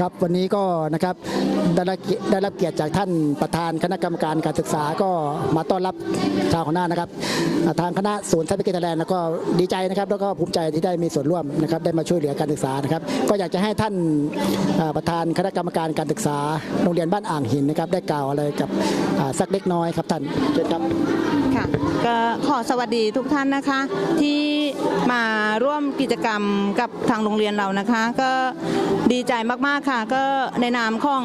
ครับวันนี้ก็นะครับได้รับเกียรติได้รับเกียรติจากท่านประธานคณะกรรมการการศึกษาก็มาต้อนรับชาวคณะนะครับทางคณะศูนย์ทรัพยากรแลนด์แล้วก็ดีใจนะครับ แล้วก็ภูมิใจที่ได้มีส่วนร่วมนะครับได้มาช่วยเหลือการศึกษานะครับ ก็อยากจะให้ท่านประธานคณะกรรมการการศึกษาโรงเรียนบ้านอ่างหินนะครับ ได้กล่าวอะไรกับสักเล็กน้อยครับท่านเชิญครับค่ะ ก็ขอสวัสดีทุกท่านนะคะ ที่มาร่วมกิจกรรมกับทางโรงเรียนเรานะคะ ก็ดีใจมากๆค่ะ ก็ในนามของ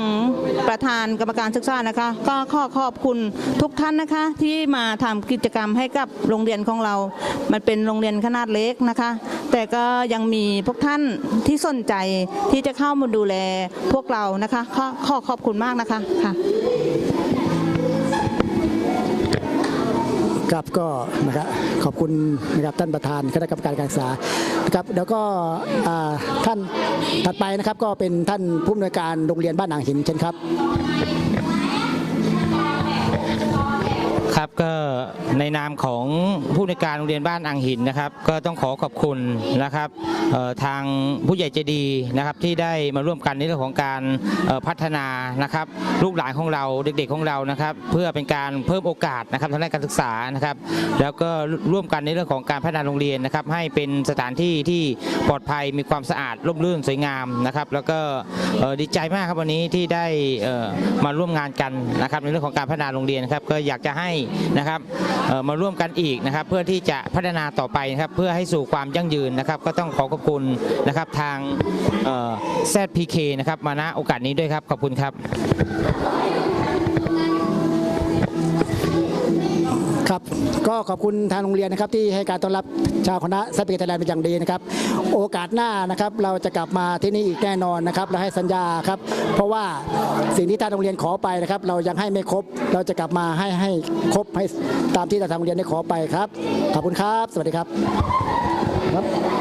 ประธานกรรมการศึกษานะคะ ก็ขอขอบคุณทุกท่านนะคะ ที่มาทำกิจกรรมให้กับโรงเรียนของเรา มันเป็นโรงเรียนขนาดเล็กนะคะ แต่ก็ยังมีพวกท่านที่สนใจที่จะเข้ามาดูแลพวกเรานะคะขอขอขอบคุณมากนะคะค่ะ ครับก็นะครับขอบคุณนะครับท่านประธานคณะกรรมการการศึกษานะครับแล้วก็ท่านถัดไปนะครับก็เป็นท่านผู้อำนวยการโรงเรียนบ้านอ่างหินเช่นครับ ครับก็ในนามของผู้ในการโรงเรียนบ้านอ่างหินนะครับ ก็ต้องขอขอบคุณนะครับทางผู้ใหญ่ใจดีนะครับที่ได้มาร่วมกันในเรื่องของการพัฒนานะครับ ลูกหลานของเราเด็กๆของเรานะครับ เพื่อเป็นการเพิ่มโอกาสนะครับทางด้านการศึกษานะครับ แล้วก็ร่วมกันในเรื่องของการพัฒนาโรงเรียนนะครับ ให้เป็นสถานที่ที่ปลอดภัยมีความสะอาดร่มรื่นสวยงามนะครับ แล้วก็ดีใจมากครับวันนี้ที่ได้มาร่วมงานกันนะครับ ในเรื่องของการพัฒนาโรงเรียนครับก็อยากจะให้นะครับมาร่วมกันอีกนะครับ เพื่อที่จะพัฒนาต่อไปนะครับเพื่อให้สู่ความยั่งยืนนะครับ ก็ต้องขอขอบคุณนะครับทางแซดพีเคนะครับมาณโอกาสนี้ด้วยครับ ขอบคุณครับ ก็ขอบคุณทางโรงเรียนนะครับที่ให้การต้อนรับชาวคณะทรัพยากรไทยแลนด์เป็นอย่างดีนะครับโอกาสหน้านะครับเราจะกลับมาที่นี่อีกแน่นอนนะครับเราให้สัญญาครับเพราะว่าสิ่งที่ทางโรงเรียนขอไปนะครับเรายังให้ไม่ครบ เราจะกลับมาให้ให้ครบให้ตามที่ทางโรงเรียนได้ขอไปครับขอบคุณครับ สวัสดีครับครับ